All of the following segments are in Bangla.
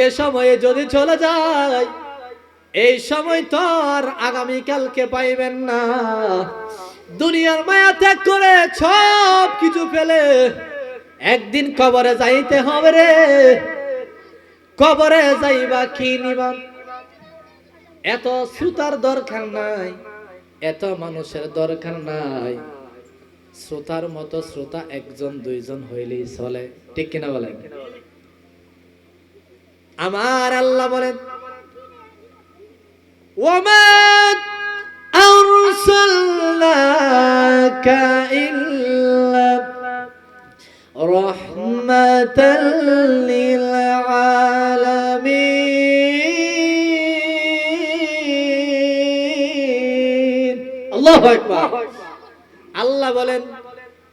আজকে সময়ে যদি চলে যায়, এই সময় তো আর আগামীকালকে পাইবেন না। দুনিয়ার মায়া ত্যাগ করে সব কিছু ফেলে একদিন কবরে যাইতে হবে রে। কবরে যাইবা কি নিবা এত শ্রোতার দরকার নাই, এত মানুষের দরকার নাই। শ্রোতার মতো শ্রোতা একজন দুইজন হইলেই চলে, ঠিক কিনা বলেন? আমার আল্লাহ বলেন وما أرسلناك إلا رحمة للعالمين الله أكبر আল্লাহ বলেন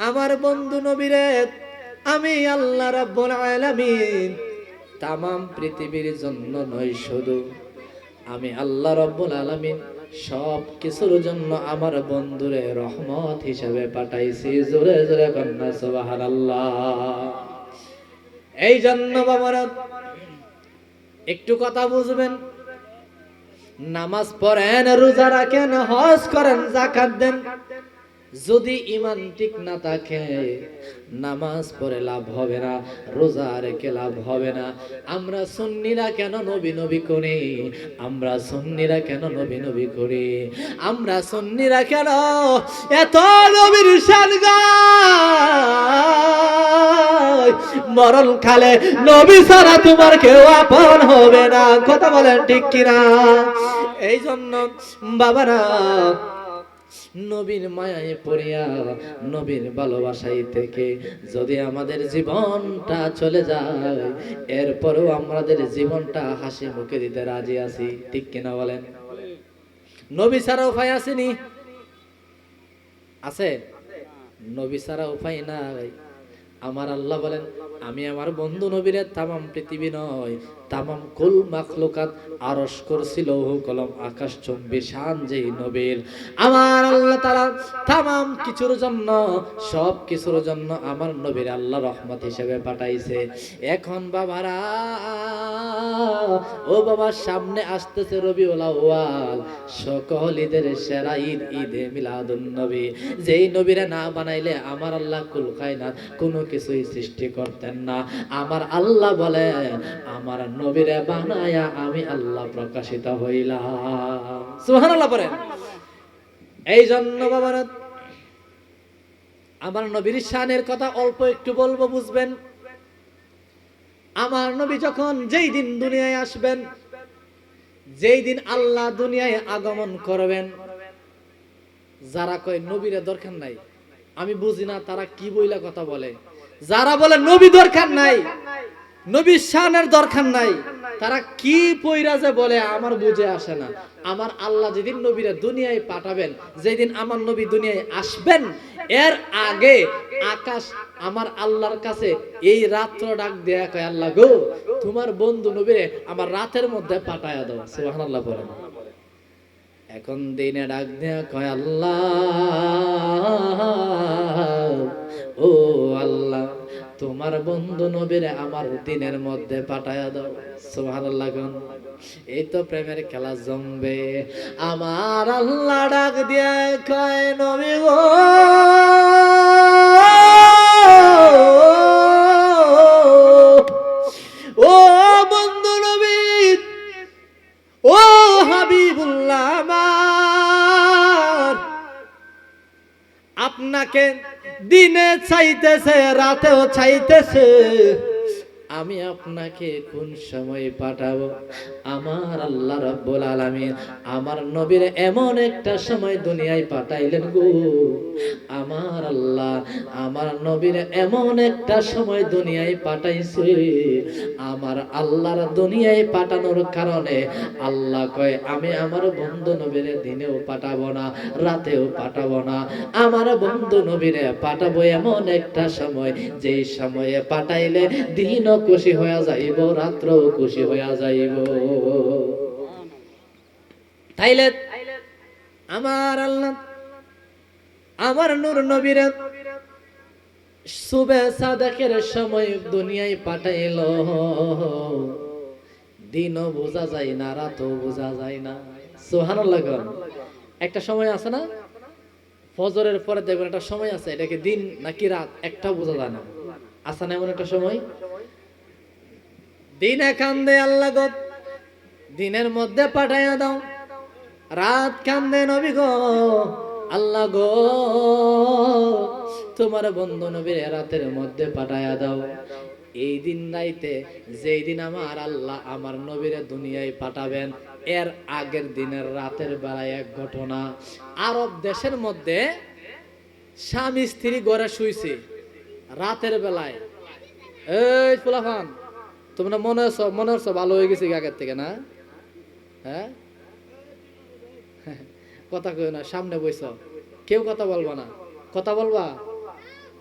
আমার বন্ধু নবীরে আমি আল্লাহ রাব্বুল আলামিন তামাম পৃথিবীর জন্য নয় শুধু। আমি আল্লাহ রব্বুল আলামিন সব কিছুর জন্য আমার বন্ধুরে রহমত হিসাবে পাঠাইছি। জোরে জোরে কন্যা, সুবহানাল্লাহ। এই জন্য বাবারা, একটু কথা বুঝবেন। নামাজ পড়েন, রোজা রাখেন, হজ করেন জাকাত দেন। যদি ইমান ঠিক না থাকে, নামাজ পড়ে লাভ হবে না, রোজা রেখে লাভ হবে না। আমরা সুন্নিরা কেন নবী নবী করি? আমরা সুন্নিরা কেন নবী নবী করি? আমরা সুন্নিরা কেন এত নবীর গাই মরণ খালে নবী সারা তোমার কেউ আপন হবে না। কথা বলেন ঠিক কিনা? এই জন্য বাবারা নবীর মায়ায় পড়িয়া নবীর ভালোবাসাই থেকে যদি আমাদের জীবনটা চলে যায়, এরপরেও আমাদের জীবনটা হাসি মুখে দিতে রাজি আছি। ঠিক কিনা বলেন? নবী ছাড়া উপায় আসেনি? আছে? নবী ছাড়া উপায় নাই। আমার আল্লাহ বলেন, আমি আমার বন্ধু নবীরে তামাম পৃথিবী নয় তামাম কুল মাখলুকাত আরশ করছিল কলম আকাশ চম্বি শান যেই নবীর। আমার আল্লাহ তারা তামাম কিছুর জন্য, সব কিছুর জন্য আমার নবীর আল্লাহ রহমত হিসেবে পাঠাইছে। এখন বাবারা, ও বাবার সামনে আসতেছে রবিউল আউয়াল, সকল ঈদের সেরা ঈদ, ঈদে মিলাদুন নবী। যেই নবীরা না বানাইলে আমার আল্লাহ কুল খায়না কোনো কিছুই সৃষ্টি করতেন না। আমার আল্লাহ বলে আমার নবীরে বানায়া আমি আল্লাহ প্রকাশিত হইলাম। সুবহানাল্লাহ বলেন এই জন্য বাবারা আমার নবীর শানের কথা অল্প একটু বলব, বুঝবেন? আমার নবী যখন যেই দিন দুনিয়ায় আসবেন, যেই দিন আল্লাহ দুনিয়ায় আগমন করবেন, যারা কয় নবীরে দরকার নাই, আমি বুঝি না তারা কি বইলা কথা বলে। যারা বলে নবী দরকার নাই নবীর শানের দরকার নাই। তারা কি পইরা যে বলে আমার বুঝে আসে না। আমার আল্লাহ যেদিন নবীরা দুনিয়ায় পাঠাবেন যেদিন আমার নবী দুনিয়ায় আসবেন এর আগে আকাশ আমার আল্লাহর কাছে এই রাত্র ডাক দেয়া কয় আল্লাহ গো তোমার বন্ধু নবীরে আমার রাতের মধ্যে পাঠায়া দাও। সুবহানাল্লাহ বলেন। এখন দিনে ডাক দেয়া কয় আল্লাহ ও তোমার বন্ধু নবীরে আমার দিনের মধ্যে পাঠায়া দাও। সুবহানাল্লাহ গান এই তো প্রেমের খেলা জমবে। আমার আল্লাহ ডাক দিয়ে কয়, নবী গো, ও বন্ধু নবী, ও হাবিবুল্লাহ আমার, আপনাকে দিনে চাইতেছে রাতেও চাইতেছে। আমি আপনাকে কোন সময় পাঠাবো? আমার আল্লাহ রাব্বুল আলামিন আমার নবীর এমন একটা সময় দুনিয়ায় পাঠাইলেন গো। আমার আল্লাহ আমার নবীর এমন একটা সময় দুনিয়ায় পাঠাইছে। আমার আল্লাহর দুনিয়ায় পাঠানোর কারণে আল্লাহ কয়, আমি আমার বন্ধু নবীরে দিনেও পাঠাবো না, রাতেও পাঠাবো না। আমার বন্ধু নবীরে পাঠাবো এমন একটা সময়, যেই সময়ে পাঠাইলে দিনও খুশি হইয়া যাইব রাত্র খুশি হইয়া যাইব। তাইলে আমার আল্লাহ, আমার নূর নবীরে সুবে সাদাকের সময় দুনিয়ায় পাঠাইল। দিনও বোঝা যায় না, রাতও বোঝা যায় না। সোহানুল্লাহ একটা সময় আছে না? ফজরের পরে দেখবেন একটা সময় আছে, এটাকে দিন নাকি রাত, একটা বোঝা যায় না। আছে না এমন একটা সময়? দিনে কান্দে আল্লাহ গো, দিনের মধ্যে পাঠাইয়া দাও। রাত কান্দে নবী গো, আল্লাহ গো, তোমার বন্ধু নবীর রাতের মধ্যে পাঠাইয়া দাও। এই দিন নাইতে যেই দিন আমার আল্লাহ আমার নবীরে দুনিয়ায় পাঠাবেন, এর আগের দিনের রাতের বেলায় এক ঘটনা। আরব দেশের মধ্যে স্বামী স্ত্রী গড়ে শুইছে, রাতের বেলায়। এই ফুলাফান তোমরা মনে হচ্ছ মনে হচ্ছ ভালো হয়ে গেছে আগের থেকে, না? হ্যাঁ? কথা কই না, সামনে বইছ। কেউ কথা বলবা না। কথা বলবা?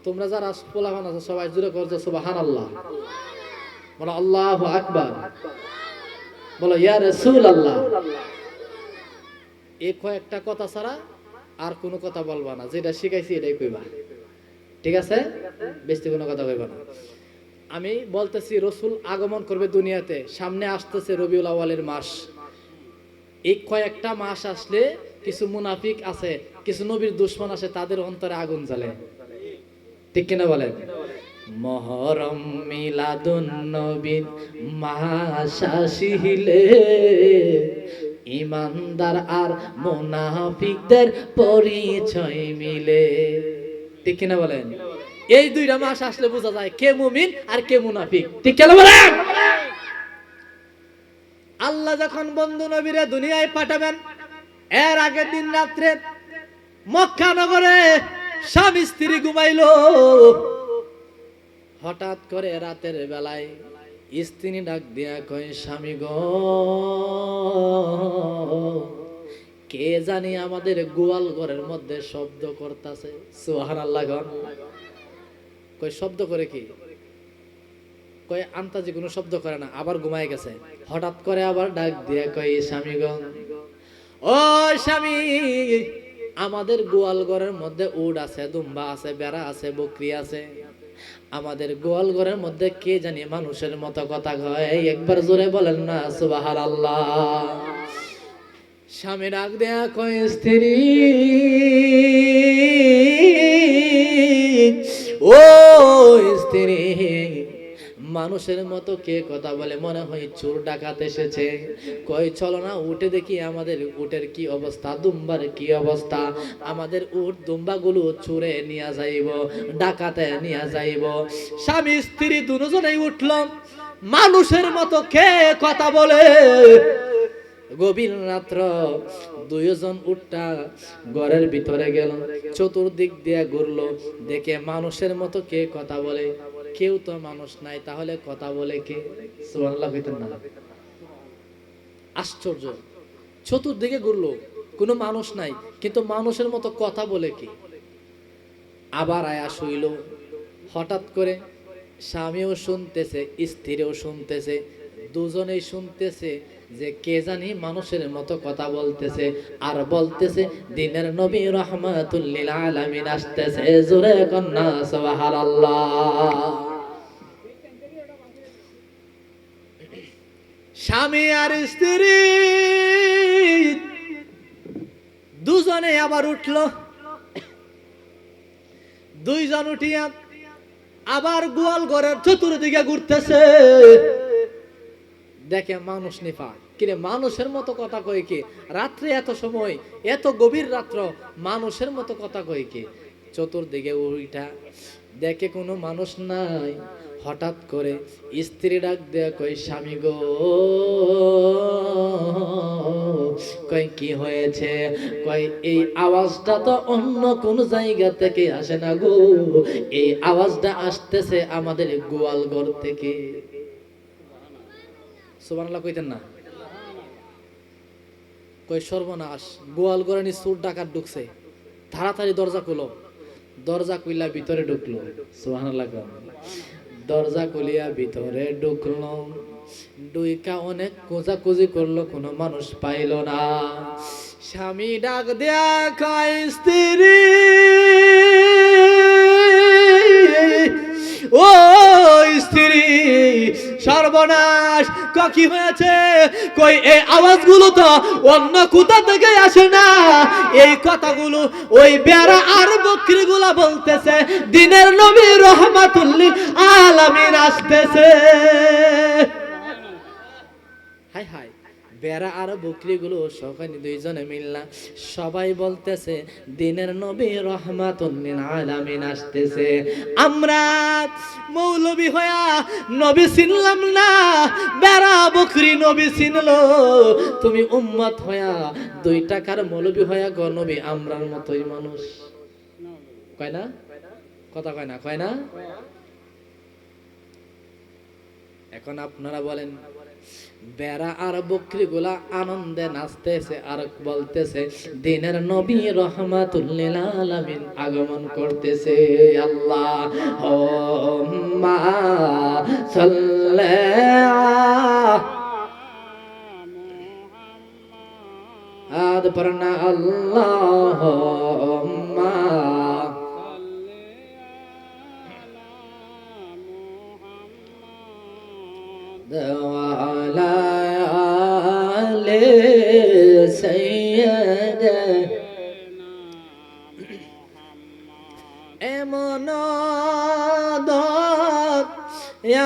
তোমরা যারা পোলাফান আছো, সবাই জুড়ে করছ সুবাহান আল্লাহ বলো, আল্লাহ আকবার। বলো, ইয়া রসুল আল্লাহ এ কয়েকটা কথা ছাড়া আর কোনো কথা বলবা না। যেটা শিখাইছি এটাই কইবা। ঠিক আছে? বেশি কোনো কথা কইবা না। আমি বলতেছি, রসুল আগমন করবে দুনিয়াতে। সামনে আসতেছে রবিউল আওয়ালের মাস। এই কয়েকটা মাস আসলে কিছু মুনাফিক আছে, কিছু নবীর দুশ্মন আছে, তাদের অন্তরে আগুন জ্বালে। ঠিক কিনা বলেন? মহরম মিলাদুন নবীন মাস ইমানদার আর মুনাফিকদের পরিচয় মিলে। ঠিক কিনা বলেন? এই দুইটা মাস আসলে বোঝা যায় কে মুমিন আর কে মুনাফিক। ঠিক কিনা বলেন? আল্লাহ যখন বন্ধু নবীরে দুনিয়ায় পাঠাবেন, এর আগের দিন রাত্রে মক্কা নগরে স্বামী স্ত্রী ঘুমাইলো। হঠাৎ করে রাতের বেলায় স্ত্রী ডাক দিয়া কয়, স্বামী গো, কে জানি আমাদের গোয়াল ঘরের মধ্যে শব্দ করতেছে? সোহান আল্লাহ কয়, শব্দ করে কি? কয়, আন্তাজি কোনো শব্দ করে না, আবার ঘুমায় গেছে। হঠাৎ করে আবার ডাক দিয়া কয় স্বামীগণ ও স্বামী, আমাদের গোয়াল ঘরের মধ্যে উড আছে, দুম্বা আছে, বেড়া আছে, বকরি আছে। আমাদের গোয়াল ঘরের মধ্যে কে জানি মানুষের মতো কথা কয়, একবার জোরে বলেন না সুবাহার আল্লাহ স্বামী ডাক দেয়া কয়, স্ত্রী ও স্ত্রী। মানুষের মতো কে কথা বলে? মনে হয় চোর ডাকাত এসেছে। কই, চলো না, উঠে দেখি আমাদের উটের কি অবস্থা, দুম্বার কি অবস্থা। আমাদের উট দুম্বাগুলো চুরে নিয়ে যাইব, ডাকাতে নিয়ে যাইব। স্বামী, স্ত্রী দুজনেই উঠলাম মানুষের মতো কে কথা বলে? গভীর রাত্র দুইজন উঠটা ঘরের ভিতরে গেল। চতুর্দিক দিয়ে ঘুরলো, দেখে মানুষের মতো কে কথা বলে? কেউ তো মানুষ নাই, তাহলে কথা বলে কে? না। আশ্চর্য। চতুর্দিকে ঘুরলো, কোনো মানুষ নাই, কিন্তু মানুষের মতো কথা বলে কি? আবার আয়া শুইল। হঠাৎ করে স্বামীও শুনতেছে, স্ত্রীও শুনতেছে, দুজনেই শুনতেছে যে কে জানি মানুষের মতো কথা বলতেছে আর বলতেছে, দিনের নবী রহমাতুল্লিল আলামিন আসতেছে, জোরে কন্যা, সুবহানাল্লাহ। স্বামী আর স্ত্রী দুজনে আবার উঠল। দুইজন উঠিয়া আবার গোয়াল ঘরের চতুর্দিকে ঘুরতেছে। দেখে মানুষ নিফা কিরে, মানুষের মতো কথা কই কি? রাত্রে এত সময়, এত গভীর রাত্র, মানুষের মতো কথা কই কি? চতুর্দিকে উইটা দেখে কোনো মানুষ নাই। হঠাৎ করে স্ত্রী ডাক দেয়া কই স্বামী গো। কই কি হয়েছে? কই এই আওয়াজটা তো অন্য কোন জায়গা থেকে আসে না গো। এই আওয়াজটা আসতেছে আমাদের গোয়াল ঘর থেকে। সুবহানাল্লাহ কইতেন না? কই, সর্বনাশ। গোয়াল গরানি সুর ডাকাত ঢুকছে। তাড়াতাড়ি দরজা খুলো। দরজা খুইলা ভিতরে ঢুকলো। সুবহানাল্লাহ কন। দরজা খুলিয়া ভিতরে ঢুকলো। ডুইকা অনেক কোজাকুজি করল, কোনো মানুষ পাইল না। স্বামী ডাক দেয়া কয়, স্ত্রী! ও স্ত্রী সর্বনাশ। ক হয়েছে? কই এই আওয়াজগুলো তো অন্য কোথা থেকে আসে না। এই কথাগুলো ওই বেড়া আর বকরিগুলা বলতেছে, দিনের নবী রহমাতুল্লিল আলামিন আসতেছে। হাই হাই বেড়া আর বকরিগুলো সবাই দুইজনে মিললা। সবাই বলতেছে, দিনের নবী রহমাতুল্লিল আলামিন আসতেছে। আমরা মৌলবী হয়া নবী চিনলাম না, বেড়া বকরি নবী চিনলো তুমি উম্মত হয়া দুই টাকার মৌলবী হয়া গ নবী, আমরার মতোই মানুষ। কয় না? কথা কয় না? কয় না? এখন আপনারা বলেন, বেড়া আর বকরিগুলা আনন্দে নাচতেছে আর বলতেছে, দিনের নবী রহমাতুল্লিল আগমন করতেছে আল্লাহ। মা আদ পরনা আল্লাহ মা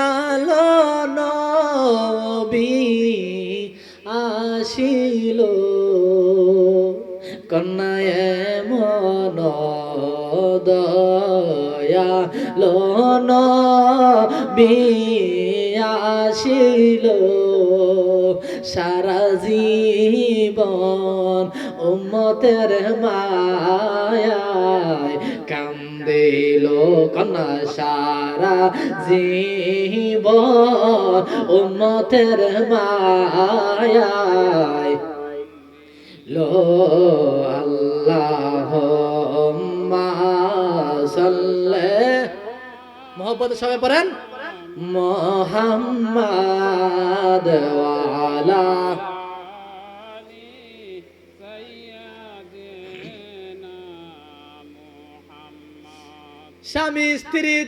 দয়ালো নবী আসিল। কন্যা দয়া দয়ালো বি আসিল। সারা জীবন উম্মতের মায়ায় কান্দিল কন্যা সারা জীবন উম্মতের মায়ায়। লো আল্লাহ সাল্লে। মোহব্বত সবাই পড়েন? মোহাম্মদ ওয়ালা স্বামী স্ত্রী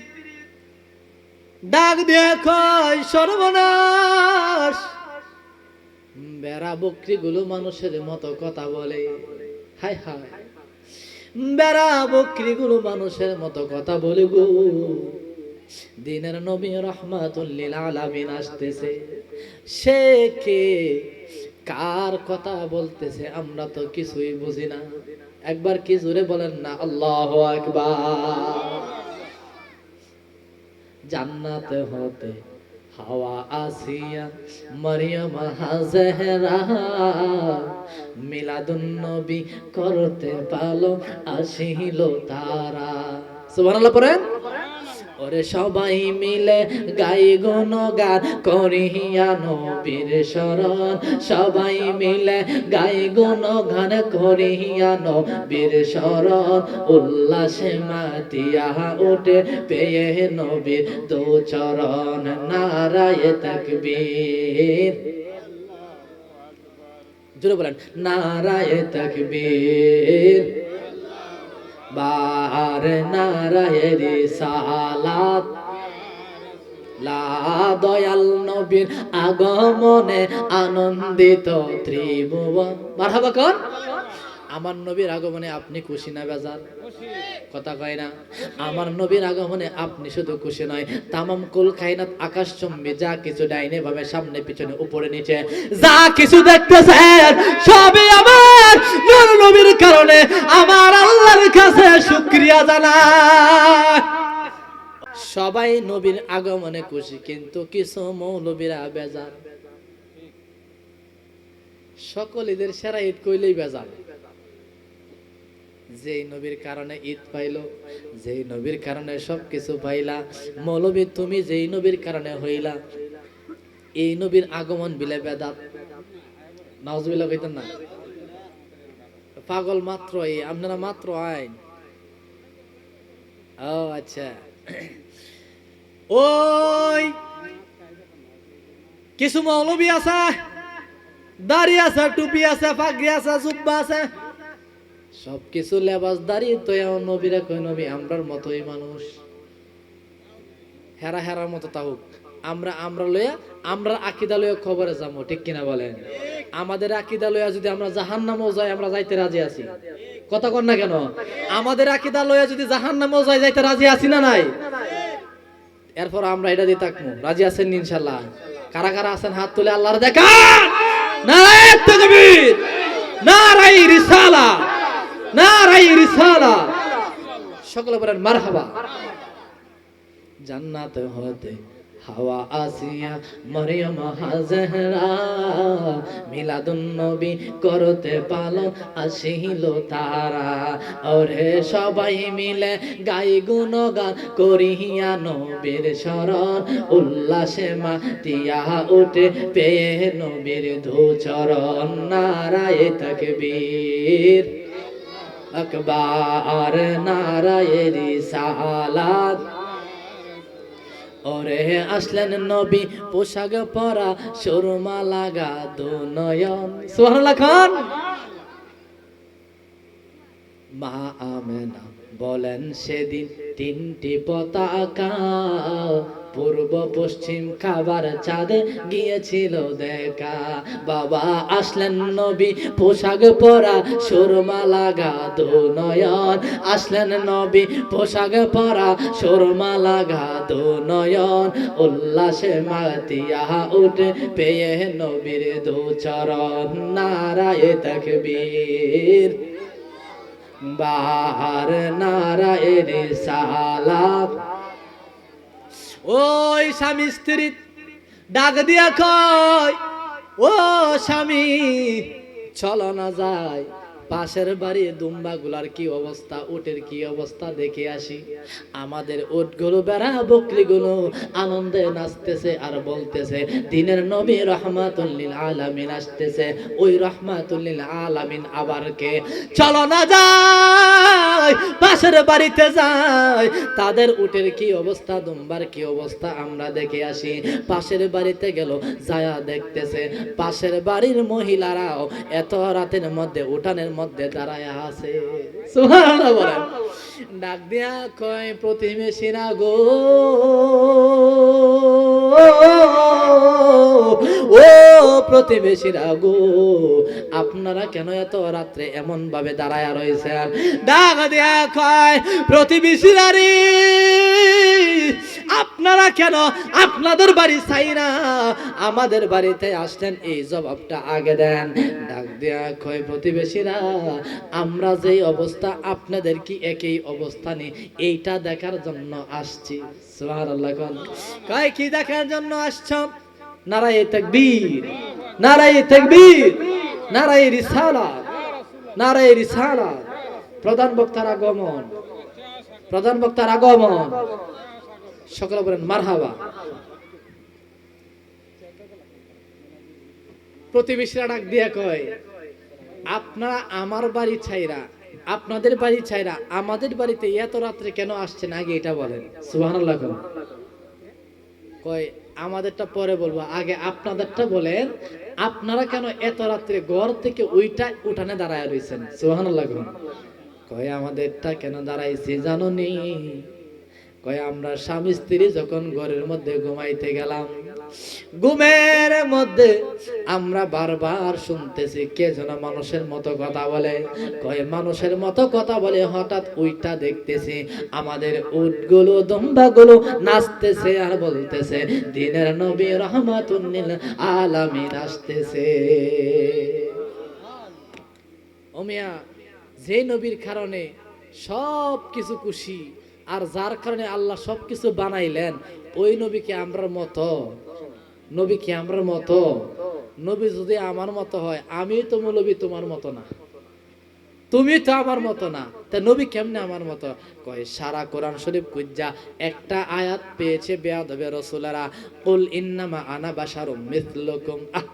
ডাক কয় সর্বনাশ! বেড়া বকরি গুলো মানুষের মতো কথা বলে। হাই হাই বেড়া বকরি গুলো মানুষের মতো কথা বলে গো। দিনের নবী রহমাতুল্লিল আলামিন আসতেছে। সে কে? কার কথা বলতেছে আমরা তো কিছুই বুঝি না। একবার কি জোরে বলেন না, আল্লাহ আকবার। জান্নাতে হতে হাওয়া আসিয়া মরিয়ম হাজেহরা মিলাদুন নবী করতে পালো, আসিল তারা। সুবহানাল্লাহ পড়েন? ওরে সবাই মিলে গাই গুণ গান করিয়া নবীর শরণ। সবাই মিলে গাই গুণ গান করিয়া নবীর শরণ। উল্লাসে মাতিয়া উঠে পেয়ে নবীর দু চরণ। নারায় তকবীর। জুড়ে বলেন, নারায় তকবীর। বার নারায়ের সালাত। দয়াল নবীর আগমনে আনন্দিত ত্রিভুবন। মারহাবা কর আমার নবীর আগমনে আপনি খুশি না বেজার? কথা কয় না। আমার নবীর আগমনে আপনি শুধু খুশি নয়, তামাম কুল কায়নাত আকাশ চম্বি, যা কিছু ডাইনে ভাবে সামনে, পিছনে, উপরে, নিচে, যা কিছু দেখতেছেন, সবই আমার নূর নবীর কারণে আমার আল্লাহর কাছে শুকরিয়া জানায় সবাই নবীর আগমনে খুশি, কিন্তু কিছু মৌলবীরা বেজার। সকল ঈদের সেরা ঈদ কইলেই বেজার। যেই নবীর কারণে ঈদ পাইল, যেই নবীর কারণে সবকিছু পাইলা। মৌলবী, তুমি যেই নবীর কারণে হইলা। এই নবীর আগমন বিলে বেদাত কইতেন না। পাগল মাত্র আপনারা মাত্র আইন। ও আচ্ছা। ওই, কিছু মৌলবী আছে? দাড়ি আছে, টুপি আছে, পাগড়ি আছে, জুব্বা আছে। সবকিছু লেবাস দাড়ি, তো এমন নবীরা কই নবী, আমরার মতোই মানুষ। হেরা হেরার মতো তাহুক। আমরা আমরা লইয়া, আমরা আকিদা লইয়া খবরে যাব ঠিক কিনা বলেন? আমাদের আকিদা লইয়া যদি আমরা জাহান নামও যাই, আমরা যাইতে রাজি আছি। কথা কর না কেন? আমাদের আকিদা লইয়া যদি জাহান নামও যাই, যাইতে রাজি আছি না নাই? এরপর আমরা এটা দিয়ে থাকব রাজি আছেন ইনশাল্লাহ? কারা কারা আছেন হাত তুলে আল্লাহর দেখা? সকলে জান্নাত হতে হাওয়া আসিয়া মরিয়ম হাজরা মিলাদুন নবী করতে পালন আসিল তারা। ওরে সবাই মিলে গাই গুণগান করিয়া নবীর শরণ, উল্লাসে মা মাতিয়া উঠে পেয়ে নবীর ধুচরণ নারায় তকবীর। আকবার, নারায় রিসালাত। ওরে আসলেন নবী, পোশাক পরা, সুরমা লাগা দু নয়ন। সুবহানাল্লাহ খান। মা আমেনা বলেন সেদিন তিনটি পতাকা পূর্ব পশ্চিম খাবার চাঁদে গিয়েছিল দেখা। বাবা আসলেন নবী, পোশাক পরা, সুরমা লাগা দু নয়ন আসলেন নবী, পোশাক পরা, সুরমা লাগা দু নয়ন উল্লাসে মাতিয়া উঠে, পেয়ে নবীর দু চরণ, নারায় তকবীর। বাহার নারায়ের সালাত। ওই স্বামী স্ত্রী ডাক দিয়া কয় ও স্বামী চলো না যায় পাশের বাড়ি দুম্বা গুলার কি অবস্থা, উটের কি অবস্থা দেখে আসি। আমাদের উটগুলো বেড়া, বকরিগুলো আনন্দে নাচতেছে আর বলতেছে, দিনের নবী রহমাতুল্লিল আলামিন আসতেছে, ওই রহমাতুল্লিল আলামিন আবার কে? চলো না যাই, পাশের বাড়িতে যাই, তাদের উটের কি অবস্থা, দুম্বার কি অবস্থা আমরা দেখে আসি। পাশের বাড়িতে গেল, যায়া দেখতেছে, পাশের বাড়ির মহিলারাও এত রাতের মধ্যে উঠানের মধ্যে দাঁড়ায় আছে। ডাক দিয়া কয় প্রতিবেশীরা গো। ও প্রতিবেশীরা গো, আপনারা কেন এত রাত্রে এমন ভাবে দাঁড়ায় রয়েছেন? ডাক দিয়া কয় প্রতিবেশীরা রে আপনারা কেন আপনাদের বাড়ি চাই না? আমাদের বাড়িতে আসলেন এই জবাবটা আগে দেন। ডাক দেয়া কয়, প্রতিবেশীরা, আমরা যেই অবস্থা, আপনাদের কি একই অবস্থানে এইটা দেখার জন্য আসছি। কয়, কি দেখার জন্য আসছ? নারায়ে তাকবীর নারায়ে তাকবীর, নারায়ে রিসালাত নারায়ে রিসালাত। প্রধান বক্তার আগমন, প্রধান বক্তার আগমন। সকলে বলেন, মারহাবা। প্রতিবেশীরা ডাক দিয়া কয়, আপনারা আমার বাড়ি ছাইরা, আপনাদের বাড়ি ছাইরা আমাদের বাড়িতে এত রাত্রে কেন আসছেন? আগে এটা বলেন কোন। কয়, আমাদেরটা পরে বলব। আগে আপনাদেরটা বলেন, আপনারা কেন এত রাত্রে ঘর থেকে ওইটা উঠানে দাঁড়ায় রয়েছেন কোন। কয়, আমাদেরটা কেন দাঁড়াইছি জানো নি কয়, আমরা স্বামী স্ত্রী যখন ঘরের মধ্যে ঘুমাইতে গেলাম, ঘুমের মধ্যে আমরা বারবার শুনতেছি, কে যেন মানুষের মতো কথা বলে। কয়, মানুষের মতো কথা বলে হঠাৎ উইটা দেখতেছি, আমাদের উটগুলো, দম্বাগুলো নাচতেছে আর বলতেছে, দিনের নবী রহমাতুন্নিল আলামিন আসতেছে। ওমিয়া যে নবীর কারণে সব কিছু খুশি আর যার কারণে আল্লাহ সব কিছু বানাইলেন, ওই নবীকে আমরার মতো। নবী কি আমরার মতো। নবী যদি আমার মতো হয়, আমি তো মৌলবী তোমার মতো না। তুমি তো আমার মতো না। তা নবী কেমনে আমার মতো? কয়, সারা কোরআন শরীফ কুজ্জা একটা আয়াত পেয়েছে বেয়াদবে রসুলারা, কুল ইন্নামা আনা বাশারুম মিথলুকুম আহ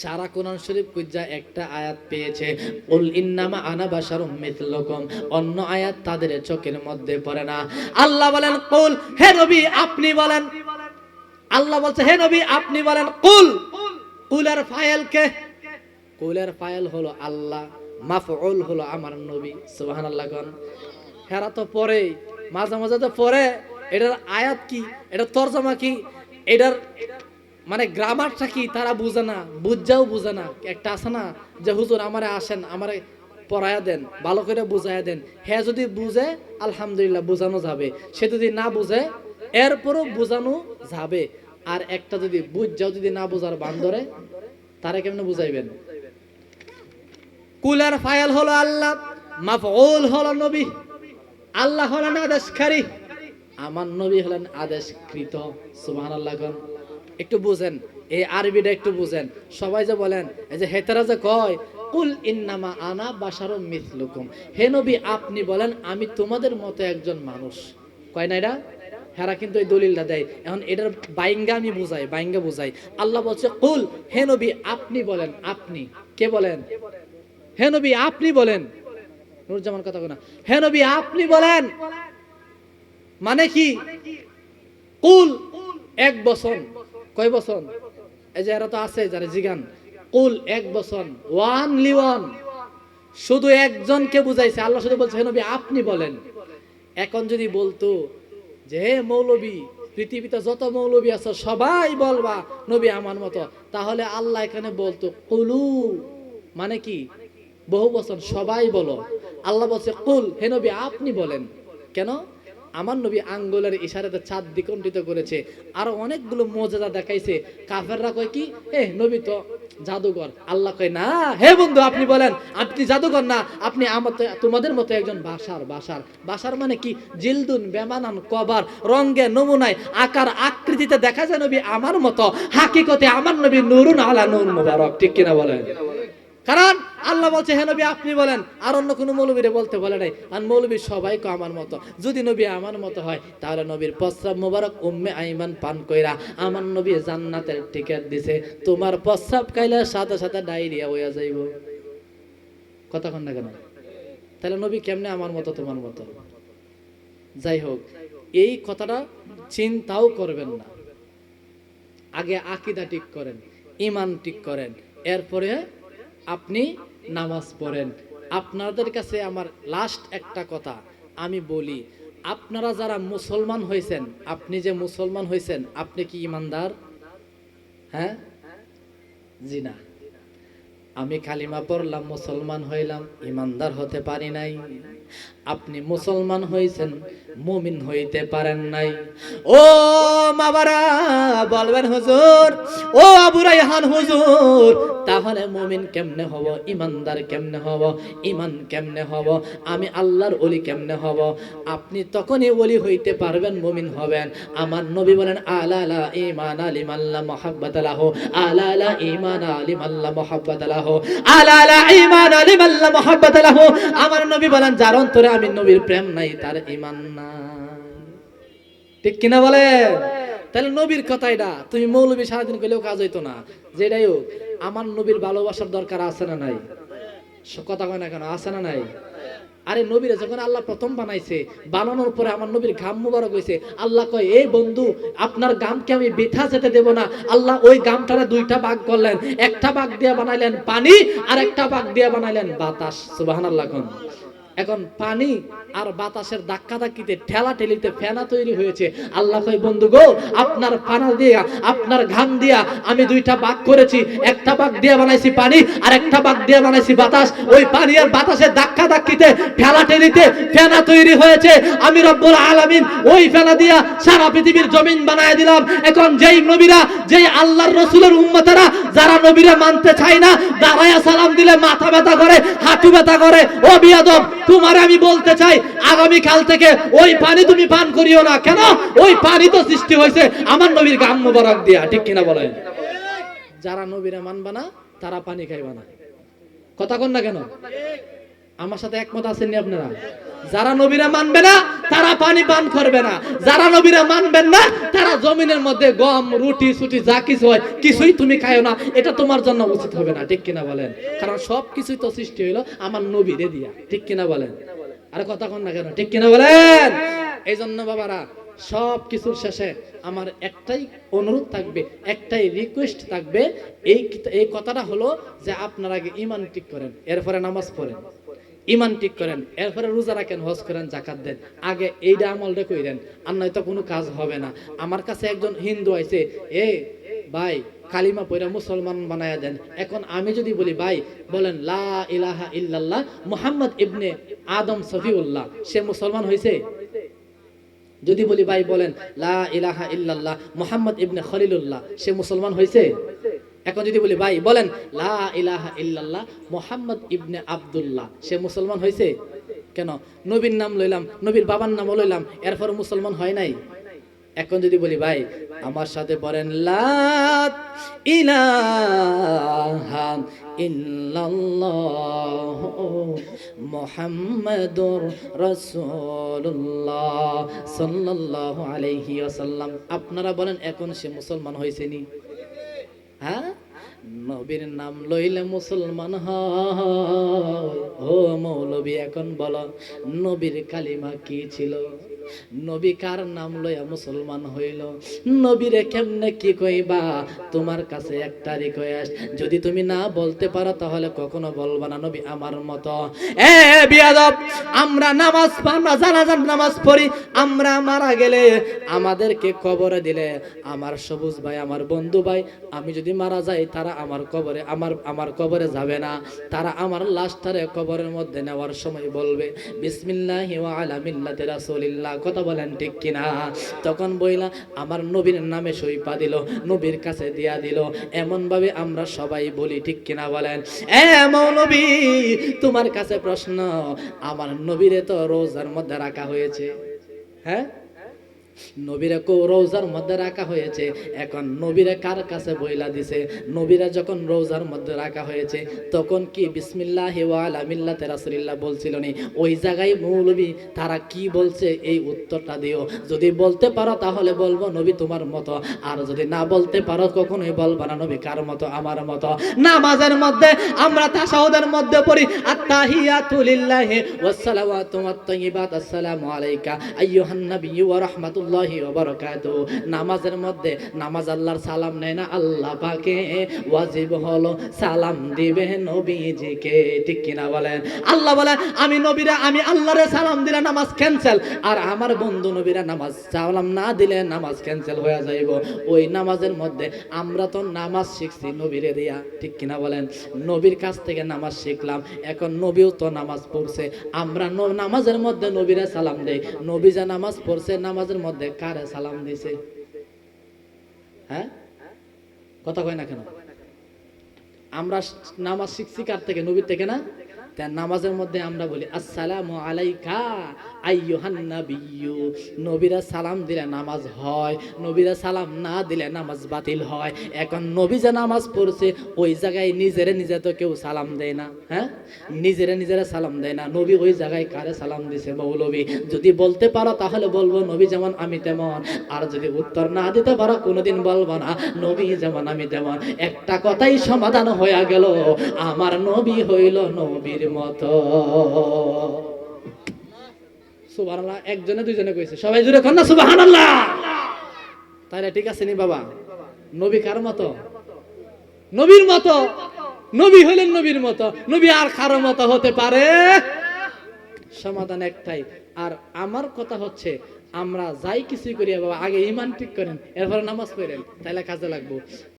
সারা কোরআন শরীফ কুজ্জা একটা আয়াত পেয়েছে। উল ইন্নামা আনা বাশারুম মিথলুকুম অন্য আয়াত তাদের চোখের মধ্যে পড়ে না। আল্লাহ বলেন, কুল হে নবী, আপনি বলেন। আল্লাহ বলছে, হে নবী, আপনি বলেন, কুল কুলের ফাইল কে? কুলের ফাইল হলো আল্লাহ, মাফউল হলো আমার নবী সুবহানাল্লাহ কোন হেরা তো পরে মাঝে মাঝে তো পরে এটার আয়াত কি? এটার তর্জমা কি? এটার মানে গ্রামারটা কি তারা বুঝে না, বুঝাও বুঝে না। একটা আছে না যে, হুজুর, আমারে আসেন, আমারে পড়ায়া দেন, ভালো করে বুঝাইয়া দেন। হ্যাঁ যদি বুঝে, আলহামদুলিল্লাহ, বোঝানো যাবে। সে যদি না বুঝে, এরপরও বোঝানো যাবে। আর একটা যদি বুঝাও যদি না বোঝার বান্দরে, তারা কেমনে বুঝাইবেন? কুলার ফায়াল হলো আল্লাহ, মাফউল হলো নবী। আল্লাহ হলেন আদেশকারী। আমার নবী হলেন আদেশকৃত, সুবহানাল্লাহ একটু বুঝেন, এই আরবিটা একটু বুঝেন। সবাই যে বলেন, এই যে হেতারা যে কয়, কুল ইন্নামা আনা বাসারু মিথলুকুম হে নবী, আপনি বলেন, আমি তোমাদের মতো একজন মানুষ। কয় না এটা হেরা কিন্তু এই দলিলটা দেয়। এখন এটার বাইঙ্গা আমি বুঝাই, বাইঙ্গা বুঝাই। আল্লাহ বলছে, কুল, হে নবী, আপনি বলেন, আপনি। কে বলেন? হে নবী, আপনি বলেন। নুরজামান কথা না। হে নবী, আপনি বলেন। মানে কি? কুল, এক বছর কয় বছর এই যে এরা তো আছে, যারা জিগান। কুল এক বছর ওয়ান লিওয়ান। শুধু একজনকে বুঝাইছে, আল্লাহ শুধু বলছে নবী, আপনি বলেন। এখন যদি বলতো যে, হে মৌলবী, পৃথিবীতে যত মৌলবী আছে, সবাই বলবা, নবী আমার মতো। তাহলে আল্লাহ এখানে বলতো, কুলু। মানে কি? বহু বছর সবাই বলো। আল্লাহ বলছে, কুল, হে নবী, আপনি বলেন। কেন? আমার নবী আঙ্গুলের ইশারাতে চাঁদ দ্বিকণ্ঠিত করেছে। আরও অনেকগুলো মজাদা দেখাইছে। কাফেররা কয় কি? এ নবী তো জাদুঘর। আল্লাহ কয়, না, হে বন্ধু, আপনি বলেন, আপনি জাদুঘর? না, আপনি আমার তোমাদের মতো একজন বাসার বাসার। বাসার মানে কি? জিলদুন, বেমানান, কবার রঙ্গে নমুনায়, আকার, আকৃতিতে দেখা যায় নবী আমার মতো। হাকিকতে আমার নবী নুরুন আলা নূর মুবারক। ঠিক কিনা বলেন? কারণ আল্লাহ বলছে, হে নবী, আপনি বলেন, আর অন্য কোনো মৌলবীরে বলতে বলে নাই। আর মৌলবী সবাই কো আমার মতো। যদি নবী আমার মতো হয়, তাহলে নবীর প্রস্রাব মোবারক উম্মে আইমান পান কইরা আমার নবী জান্নাতের টিকিট দিছে। তোমার প্রস্রাব খাইলে সাথে সাথে ডায়রিয়া হইয়া যাইব। কতক্ষণ না কেন? তাহলে নবী কেমনে আমার মতো, তোমার মতো? যাই হোক, এই কথাটা চিন্তাও করবেন না। আগে আকিদা ঠিক করেন ইমান ঠিক করেন। এরপরে আপনি নামাজ পড়েন। আপনাদের কাছে আমার লাস্ট একটা কথা, আমি বলি, আপনারা যারা মুসলমান হয়েছেন, আপনি যে মুসলমান হয়েছেন, আপনি কি ইমানদার? হ্যাঁ? জি না। আমি কালিমা পড়লাম, মুসলমান হইলাম, ইমানদার হতে পারি নাই। আপনি মুসলমান হয়েছেন মুমিন হইতে পারেন নাই। ও মাবারা বলবেন হুজুর, ও আবু রাইহান হুজুর, তাহলে মুমিন কেমনে হব, ইমানদার কেমনে হব ইমান কেমনে হব, আমি আল্লাহর ওলি কেমনে হব? আপনি তখনই ওলি হইতে পারবেন, মুমিন হবেন। আমার নবী বলেন আলালা ইমান আলিম আল্লাহ মোহাব্বত আলাহ আলালা ইমান আলিম আল্লাহ মোহাব্বত আলাহ আলালা ইমান আলিম আল্লাহ মোহাব্বত আলাহ আমার নবী বলেন, যার অন্তরে আমি নবীর প্রেম নাই, তার ইমান নাই। ঠিক কিনা বলে? তাহলে নবীর কথা এটা, তুমি মৌলবী সারাদিন করলেও কাজ হইতো না। যেটাই হোক, আমার নবীর ভালোবাসার দরকার আছে না নাই? কথা কয় না কেন, আছে না নাই? আরে নবীরে যখন আল্লাহ প্রথম বানাইছে, বানানোর পরে আমার নবীর ঘাম মুবারক হয়েছে আল্লাহ কয়, এই বন্ধু, আপনার গামকে আমি বেথা যেতে দেব না। আল্লাহ ওই গামটারে দুইটা ভাগ করলেন, একটা ভাগ দিয়ে বানাইলেন পানি আর একটা ভাগ দিয়ে বানাইলেন বাতাস। সুবহানাল্লাহ কোন। এখন পানি আর বাতাসের ধাক্কা ধাক্কিতে ঠেলা ঠেলিতে ফেনা তৈরি হয়েছে। আল্লাহ কয় বন্ধু গো আপনার পানা দিয়া, আপনার ঘাম দিয়া আমি দুইটা ভাগ করেছি। একটা ভাগ দিয়ে বানাইছি পানি আর একটা ভাগ দিয়ে বানাইছি বাতাস। ওই পানি আর বাতাসের ধাক্কা ধাক্কিতে ঠেলা ঠেলিতে ফেনা তৈরি হয়েছে। আমি রব্বুল আলামিন ওই ফেনা দিয়া সারা পৃথিবীর জমিন বানায় দিলাম। এখন যেই নবীরা, যেই আল্লাহর রসুলের উম্মতেরা, যারা নবীরা মানতে চায় না, দাঁড়ায়া সালাম দিলে মাথা ব্যথা করে, হাঁটু ব্যথা করে ও বিয়াদব তোমার আমি বলতে চাই আগামী কাল থেকে ওই পানি তুমি পান করিও না। কেন? ওই পানি তো সৃষ্টি হয়েছে আমার নবীর গাম মোবারক দিয়া, ঠিক কিনা বলেন? যারা নবীরা মানবা না, তারা পানি খাইবা না। কথা কন না কেন? আমার সাথে একমত আছেননি আপনারা? যারা নবীরা মানবে না, তারা পানি পান করবে না। যারা নবীরা মানবেন না, তারা জমিনের মধ্যে গম, রুটি, সুটি, যা কিছু হয়, কিছুই তুমি খাইও না। এটা তোমার জন্য উচিত হবে না, ঠিক কিনা বলেন? কারণ সব কিছুই তো সৃষ্টি হইল আমার নবীরে দিয়া, ঠিক কিনা বলেন? আরে কথা কন না কেন, ঠিক কিনা বলেন? এই জন্য বাবারা, সব কিছুর শেষে আমার একটাই অনুরোধ থাকবে, একটাই রিকোয়েস্ট থাকবে, এই এই কথাটা হলো যে আপনারা আগে ইমান ঠিক করেন, এরপরে নামাজ পড়েন। ইমান ঠিক করেন, এরপরে রোজা রাখেন, হজ করেন জাকাত দেন। আগে এইটা আমলটা কইরেন, আর নয়তো কোনো কাজ হবে না। আমার কাছে একজন হিন্দু আইছে, এ ভাই, কালিমা পয়রা মুসলমান বানায়া দেন। এখন আমি যদি বলি, ভাই, বলেন, লা ইলাহা ইল্লাল্লাহ মুহাম্মদ ইবনে আদম সফিউল্লাহ, সে মুসলমান হয়েছে যদি বলি, ভাই, বলেন, লা ইলাহা ইল্লাল্লাহ মুহাম্মদ ইবনে খলিলুল্লাহ, সে মুসলমান হয়েছে এখন যদি বলি, ভাই, বলেন, লা মুহাম্মদ ইবনে আব্দুল্লাহ। সে মুসলমান হয়েছে কেন? নবীর নাম লইলাম, নবীর বাবার নামও লইলাম এরপর মুসলমান হয় নাই? এখন যদি বলি, ভাই, আমার সাথে বলেন আলাইহি আপনারা বলেন, এখন সে মুসলমান হয়েছে নি? হ্যাঁ? নবীর নাম লইলে মুসলমান হয়। ও মৌলবী এখন বলো নবীর কালিমা কি ছিল? নবী কার নাম লইয়া মুসলমান হইল? নবীরে কেমনে কি কইবা? তোমার কাছে একটা রিকোয়েস্ট যদি তুমি না বলতে পারো, তাহলে কখনো বলবা না নবী আমার মতো। এ বিয়াদব! আমরা নামাজ আমরা জানাজান নামাজ পড়ি, আমরা মারা গেলে আমাদেরকে কবরে দিলে। আমার সবুজ ভাই, আমার বন্ধু ভাই, আমি যদি মারা যাই, তারা আমার কবরে আমার আমার কবরে যাবে না। তারা আমার লাশটারে কবরের মধ্যে নেওয়ার সময় বলবে, বিসমিল্লাহি আলা মিল্লাতি রাসূলিল্লাহ। কথা বলেন ঠিক কিনা? তখন বইলা, আমার নবীর নামে সই পা দিল, নবীর কাছে দিয়া দিল। এমনভাবে আমরা সবাই বলি, ঠিক কিনা বলেন? এ তোমার কাছে প্রশ্ন, আমার নবীরে তো রোজার মধ্যে রাখা হয়েছে। হ্যাঁ? নবীরা কো রোজার মধ্যে রাখা হয়েছে। এখন নবীরা কার কাছে বইলা দিছে? নবীরা যখন রোজার মধ্যে রাখা হয়েছে, তখন কি বিসমিল্লাহ ওয়ালা মিল্লাতে রাসূলুল্লাহ বলছিল নি? ওই জায়গায় মৌলবী, তারা কি বলছে এই উত্তরটা দিও। যদি বলতে পারো তাহলে বলব নবী তোমার মতো। আর যদি না বলতে পারো কখনোই বলবা না নবী কার মতো, আমার মতো। নামাজের মধ্যে, আমরা তাশাহুদের মধ্যে পড়ি, আত্তাহিয়াতু লিল্লাহি ওয়াসসালাওয়াতু ওয়াত-তাইয়্যিবাত আসসালামু আলাইকা আইয়ুহান নাবিয়্যু ওয়া রাহমাতুল্লাহি বারাকাতুহু নামাজের মধ্যে নামাজ আল্লাহর সালাম নেয় না, আল্লাহ পাকে ওয়াজিব হলো, সালাম দিবে নবীজিকে। ঠিক কিনা বলেন? আল্লাহ বলে, আমি নবীরা, আমি আল্লাহরে সালাম দিলে নামাজ ক্যান্সেল আর আমার বন্ধু নবীরা নামাজ সালাম না দিলে নামাজ ক্যান্সেল হয়ে যাইব। ওই নামাজের মধ্যে আমরা তো নামাজ শিখছি নবীরে দিয়া। ঠিক কিনা বলেন? নবীর কাছ থেকে নামাজ শিখলাম, এখন নবীও তো নামাজ পড়ছে। আমরা নামাজের মধ্যে নবীরা সালাম দেই। নবী যা নামাজ পড়ছে, নামাজের মধ্যে কারে সালাম দিছে? হ্যাঁ? কথা কয় না কেন? আমরা নামাজ শিখছি কার থেকে? নবীর থেকে না? নামাজের মধ্যে আমরা বলি, আসসালামু আলাইকা, আইয়ুহান নাবিয়্যু। নবীরা সালাম দিলে নামাজ হয়, নবীরা সালাম না দিলে নামাজ বাতিল হয়। এখন নবী যে নামাজ পড়ছে, ওই জায়গায় নিজেরে নিজে তো কেউ সালাম দেয় না হ্যাঁ? নিজেরে নিজেরা সালাম দেয় না। নবী ওই জায়গায় কারে সালাম দিছে মৌলবী? যদি বলতে পারো তাহলে বলব, নবী যেমন, আমি তেমন। আর যদি উত্তর না দিতে পারো, কোনোদিন বলব না, নবী যেমন, আমি তেমন। একটা কথাই সমাধান হয়ে গেল, আমার নবী হইল নবীর একজনে দুইজনে সবাই জুড়ে সুবহানাল্লাহ। তাহলে ঠিক আছে নি বাবা? নবী কার মতো? নবীর মতো। নবী নবীর মতো। নবী আর কারও মতো হতে পারে? সমাধান একটাই। আর আমার কথা হচ্ছে, আমরা যাই কিছুই করি, বাবা, আগে ইমান ঠিক করেন, এরপরে নামাজ পড়েন তাহলে কাজে লাগবো।